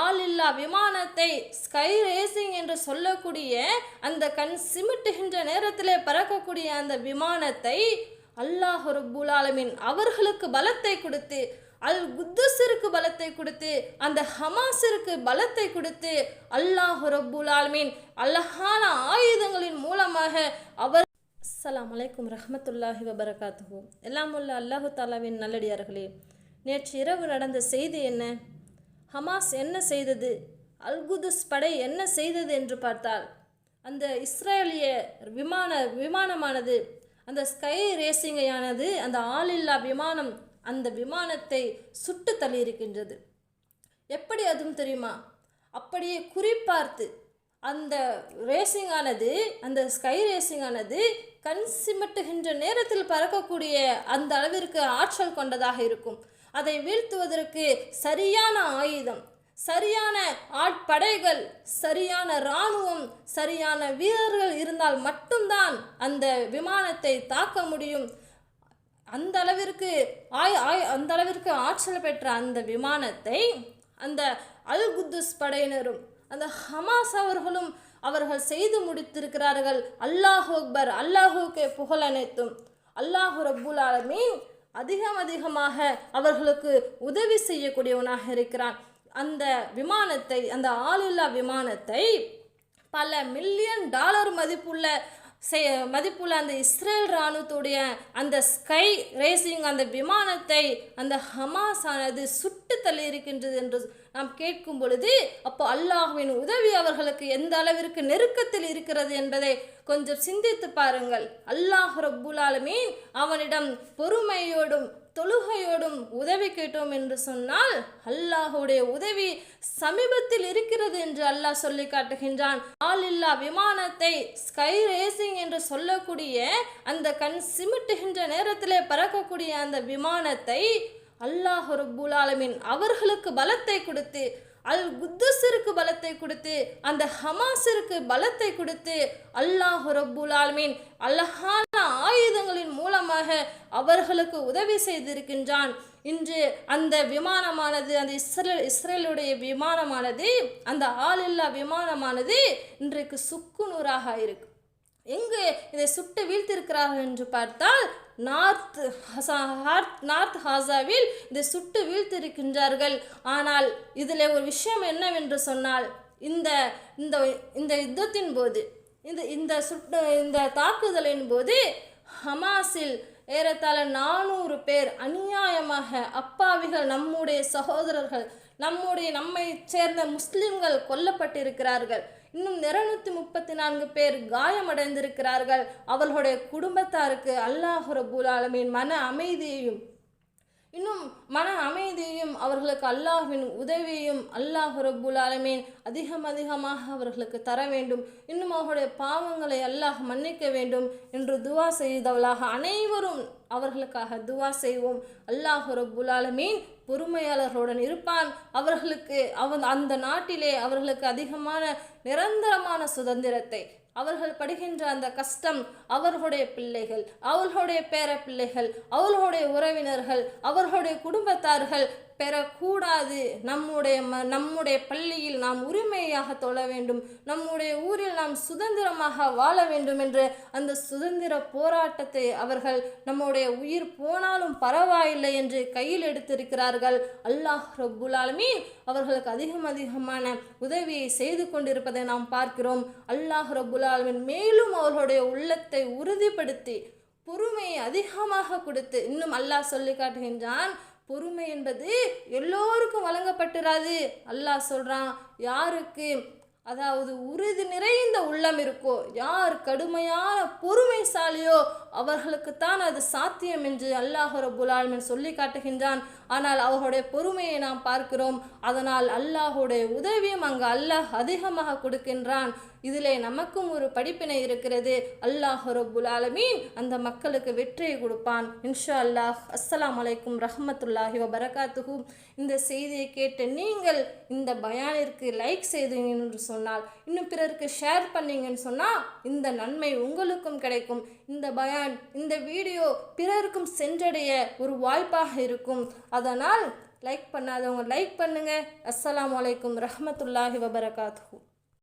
ஆளில்லா விமானத்தை sky racing என்று சொல்லக்கூடிய அந்த கண் சிமிட்டுகின்ற நேரத்திலே பறக்கக்கூடிய அந்த விமானத்தை அல்லாஹ் ரபுல் ஆலமின் அவர்களுக்கு பலத்தை கொடுத்து அல் குத்துஸிற்கு பலத்தை கொடுத்து அந்த ஹமாஸிற்கு பலத்தை கொடுத்து அல்லாஹ் ரபுல் ஆலமின் அழகான ஆயுதங்களின் மூலமாக அவர் அஸ்லாம் அலைக்கும் ரஹமத்துல்லாஹி வபரகாத்துஹு. எல்லாம் உள்ள அல்லாஹு தாலாவின் நல்லடியார்களே நேற்று இரவு நடந்த செய்தி என்ன? ஹமாஸ் என்ன செய்தது? அல்குதுஸ் படை என்ன செய்தது என்று பார்த்தால் அந்த இஸ்ரேலிய விமான விமானமானது அந்த ஸ்கை ரேசிங்கையானது அந்த ஆளில்லா விமானம் அந்த விமானத்தை சுட்டு தள்ளியிருக்கின்றது. எப்படி அதுவும் தெரியுமா? அப்படியே குறிப்பார்த்து அந்த ரேசிங்கானது அந்த ஸ்கை ரேசிங்கானது கண் சிமிட்டுகின்ற நேரத்தில் பறக்கக்கூடிய அந்த அளவிற்கு ஆற்றல் கொண்டதாக இருக்கும். அதை வீழ்த்துவதற்கு சரியான ஆயுதம் சரியான ஆட்படைகள் சரியான இராணுவம் சரியான வீரர்கள் இருந்தால் மட்டும்தான் அந்த விமானத்தை தாக்க முடியும். அந்த அளவிற்கு ஆய் ஆய் அந்த அளவிற்கு ஆற்றல் பெற்ற அந்த விமானத்தை அந்த அல் குத்துஸ் படையினரும் அந்த ஹமாஸ் அவர்களும் அவர்கள் செய்து முடித்திருக்கிறார்கள். அல்லாஹ் அக்பர் அல்லாஹுக்கே புகழ் அனைத்தும். அல்லாஹு ரபுல் ஆலமீன் அதிகம் அதிகமாக அவர்களுக்கு உதவி செய்யக்கூடியவனாக இருக்கிறான். அந்த விமானத்தை அந்த ஆளில்லா விமானத்தை பல மில்லியன் டாலர் மதிப்புள்ள மதிப்புள்ள அந்த இஸ்ரேல் இராணுவத்துடைய அந்த ஸ்கை ரேசிங் அந்த விமானத்தை அந்த ஹமாஸ் ஆனது சுட்டு தள்ளி இருக்கின்றது என்று நாம் கேட்கும் பொழுது அப்போ அல்லாஹுவின் உதவி அவர்களுக்கு எந்த அளவிற்கு நெருக்கத்தில் இருக்கிறது என்பதை கொஞ்சம் சிந்தித்து பாருங்கள். அல்லாஹ் ரப்புல் ஆலமீன் அவனிடம் பொறுமையோடும் தொழுகையோடும் உதவி கேட்டோம் என்று சொன்னால் அல்லாஹுடைய உதவி சமீபத்தில் இருக்கிறது என்று அல்லாஹ் சொல்லி காட்டுகின்றான். ஆளில்லா விமானத்தை ஸ்கை ரேசிங் என்று சொல்லக்கூடிய அந்த கண் சிமிட்டுகின்ற நேரத்திலே பறக்கக்கூடிய அந்த விமானத்தை அல்லாஹ் ரபுல் ஆலமின் அவர்களுக்கு பலத்தை கொடுத்து அல் குத்துஸிற்கு பலத்தை கொடுத்து அந்த ஹமாஸிற்கு பலத்தை கொடுத்து அல்லாஹ் ரபுல் ஆலமின் அழகான ஆயுதங்களின் அவர்களுக்கு உதவி செய்திருக்கின்றான். இன்று அந்த விமானமானது அந்த இஸ்ரேல் இஸ்ரேலுடைய விமானமானது அந்த ஆளில்லா விமானமானது இன்றைக்கு சுக்குநூறாக இருக்கு. எங்கு இதை சுட்டு வீழ்த்திருக்கிறார்கள் என்று பார்த்தால் நார்த் ஹார்த்- நார்த் ஹாசாவில் இதை சுட்டு வீழ்த்திருக்கின்றார்கள். ஆனால் இதில் ஒரு விஷயம் என்னவென்று சொன்னால் இந்த இந்த இந்த யுத்தத்தின் போது இந்த இந்த சுட்டு இந்த தாக்குதலின் போது ஹமாஸில் ஏறத்தாழ நானூறு பேர் அநியாயமாக அப்பாவிகள் நம்முடைய சகோதரர்கள் நம்முடைய நம்மை சேர்ந்த முஸ்லிம்கள் கொல்லப்பட்டிருக்கிறார்கள். இன்னும் இருநூத்தி முப்பத்தி நான்கு பேர் காயமடைந்திருக்கிறார்கள். அவர்களுடைய குடும்பத்தாருக்கு அல்லாஹ் ரபுல் மன அமைதியையும் இன்னும் மன அமைதியையும் அவர்களுக்கு அல்லாஹின் உதவியையும் அல்லாஹ் ரபுல் ஆலமீன் அதிகம் அதிகமாக அவர்களுக்கு தர வேண்டும். இன்னும் அவர்களுடைய பாவங்களை அல்லாஹ் மன்னிக்க வேண்டும் என்று துவா செய்தவளாக அனைவரும் அவர்களுக்காக துவா செய்வோம். அல்லாஹ் ரபுல் ஆலமீன் பொறுமையாளர்களுடன் இருப்பான். அவர்களுக்கு அவன் அந்த நாட்டிலே அவர்களுக்கு அதிகமான நிரந்தரமான சுதந்திரத்தை அவர்கள் படுகின்ற அந்த கஷ்டம் அவர்களுடைய பிள்ளைகள் அவர்களுடைய பேர பிள்ளைகள் அவர்களுடைய உறவினர்கள் அவர்களுடைய குடும்பத்தார்கள் பெறக்கூடாது. நம்முடைய ம நம்முடைய பள்ளியில் நாம் உரிமையாக தொழ வேண்டும். நம்முடைய ஊரில் நாம் சுதந்திரமாக வாழ வேண்டும் என்று அந்த சுதந்திர போராட்டத்தை அவர்கள் நம்முடைய உயிர் போனாலும் பரவாயில்லை என்று கையில் எடுத்திருக்கிறார்கள். அல்லாஹ் ரப்புல் அவர்களுக்கு அதிகம் அதிகமான உதவியை செய்து கொண்டிருப்பதை நாம் பார்க்கிறோம். அல்லாஹ் ரப்புல் மேலும் அவர்களுடைய உள்ளத்தை உறுதிப்படுத்தி பொறுமையை அதிகமாக கொடுத்து இன்னும் அல்லாஹ் சொல்லி காட்டுகின்றான் பொறுமை என்பது எல்லோருக்கும் வழங்கப்பட்டுறாது அல்லாஹ் சொல்கிறான் யாருக்கு அதாவது உறுதி நிறைந்த உள்ளம் இருக்கோ யார் கடுமையான பொறுமைசாலியோ அவர்களுக்குத்தான் அது சாத்தியம் என்று அல்லாஹ் ரப்புல் சொல்லி காட்டுகின்றான். ஆனால் அவர்களுடைய பொறுமையை நாம் பார்க்கிறோம். அதனால் அல்லாஹுடைய உதவியும் அங்கு அல்லாஹ் அதிகமாக கொடுக்கின்றான். இதிலே நமக்கும் ஒரு படிப்பினை இருக்கிறது. அல்லாஹ் ரப்புல் ஆலமீன் அந்த மக்களுக்கு வெற்றியை கொடுப்பான். இன்ஷா அல்லாஹ். அஸ்லாம் அலைக்கும் ரஹமத்துல்லாஹி வபரகாத்துஹு. இந்த செய்தியை கேட்டு நீங்கள் இந்த பயானிற்கு லைக் செய்தீங்கன்னு சொன்னால் இன்னும் பிறருக்கு ஷேர் பண்ணீங்கன்னு சொன்னால் இந்த நன்மை உங்களுக்கும் கிடைக்கும். இந்த பயான் இந்த வீடியோ பிறருக்கும் சென்றடைய ஒரு வாய்ப்பாக இருக்கும். அதனால் லைக் பண்ணாதவங்க லைக் பண்ணுங்கள் அஸ்லாம் வலைக்கம் ரஹமத்துல்லாஹி வபரகாத்துஹு.